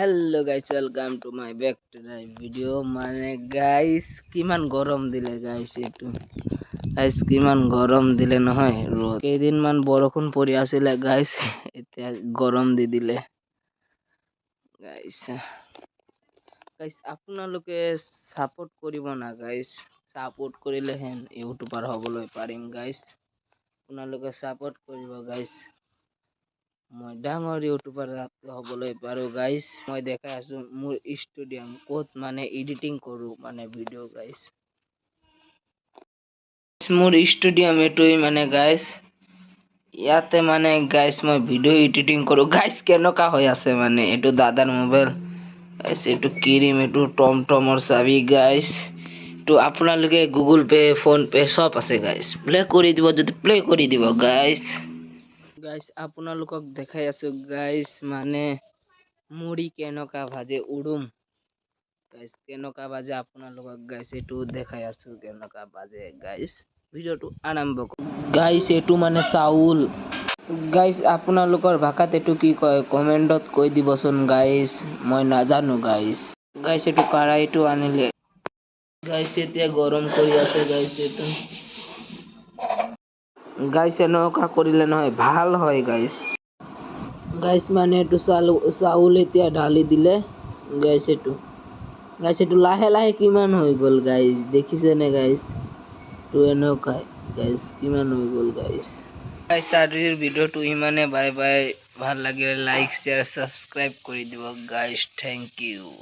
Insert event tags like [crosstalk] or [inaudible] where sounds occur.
Hello' guys welcome to my back to my video' মানে guys কিমান গৰম দিলে গাইছ এইটো গাইছ কিমান গৰম দিলে নহয় ৰ'দ কেইদিনমান বৰষুণ পৰি আছিলে গাইছ [laughs] এতিয়া গৰম দি দিলে। গাইছ গাইছ আপোনালোকে ছাপোৰ্ট কৰিব না গাইছ ছাপোৰ্ট কৰিলেহে ইউটিউবাৰ হ'বলৈ পাৰিম গাইছ আপোনালোকে ছাপোৰ্ট কৰিব গাইছ মই ডাঙৰ ইউটিউবাৰ হ'বলৈ পাৰোঁ গাইছ মই দেখাই আছোঁ মোৰ ষ্টুডিয়াম ক'ত মানে এডিটিং কৰোঁ মানে ভিডিঅ' গাইছ মোৰ ষ্টুডিয়াম এইটোৱেই মানে গাইছ ইয়াতে মানে গাইছ মই ভিডিঅ' এডিটিং কৰোঁ। গাইছ কেনেকুৱা হৈ আছে মানে? এইটো দাদাৰ মোবাইল গাইছ এইটো ক্ৰীম, এইটো টমটমৰ চাবি গাইছ তো আপোনালোকে গুগল পে' ফোন পে' চব আছে গাইছ প্লে' কৰি দিব, যদি প্লে' কৰি দিব গাইছ গাইছ আপোনালোকক দেখাই আছোঁ। গাইছ মানে মুড়ি কেনেকুৱা ভাজে, উৰুম। গাইছ কেনেকুৱা বাজে আপোনালোকক গাইছ এইটো দেখাই আছোঁ কেনেকুৱা বাজে গাইছ ভিডিঅ'টো আৰম্ভ কৰোঁ। গাইছ এইটো মানে চাউল। গাইছ আপোনালোকৰ ভাষাত এইটো কি কয়, কমেণ্টত কৈ দিবচোন গাইছ মই নাজানো গাইছ গাইছ এইটো কাৰাহীটো আনিলে। গাইছ এতিয়া গৰম কৰি আছে গাইছ এইটো। গাইছ এনেকুৱা কৰিলে নহয় ভালো হয় গাইছ গাইছ মানে এইটো চাউল চাউল এতিয়া ঢালি দিলে গাইছ এইটো। গাইছ এইটো লাহে লাহে কিমান হৈ গ'ল গাইছ দেখিছেনে গাইছ এইটো এনেকুৱাই গাইছ কিমান হৈ গ'ল গাইছ গাইছ আজিৰ ভিডিঅ'টো ইমানে বাই বাই ভালো লাগিলে লাইক শ্বেয়াৰ ছাবস্ক্ৰাইব কৰি দিব গাইছ থেংক ইউ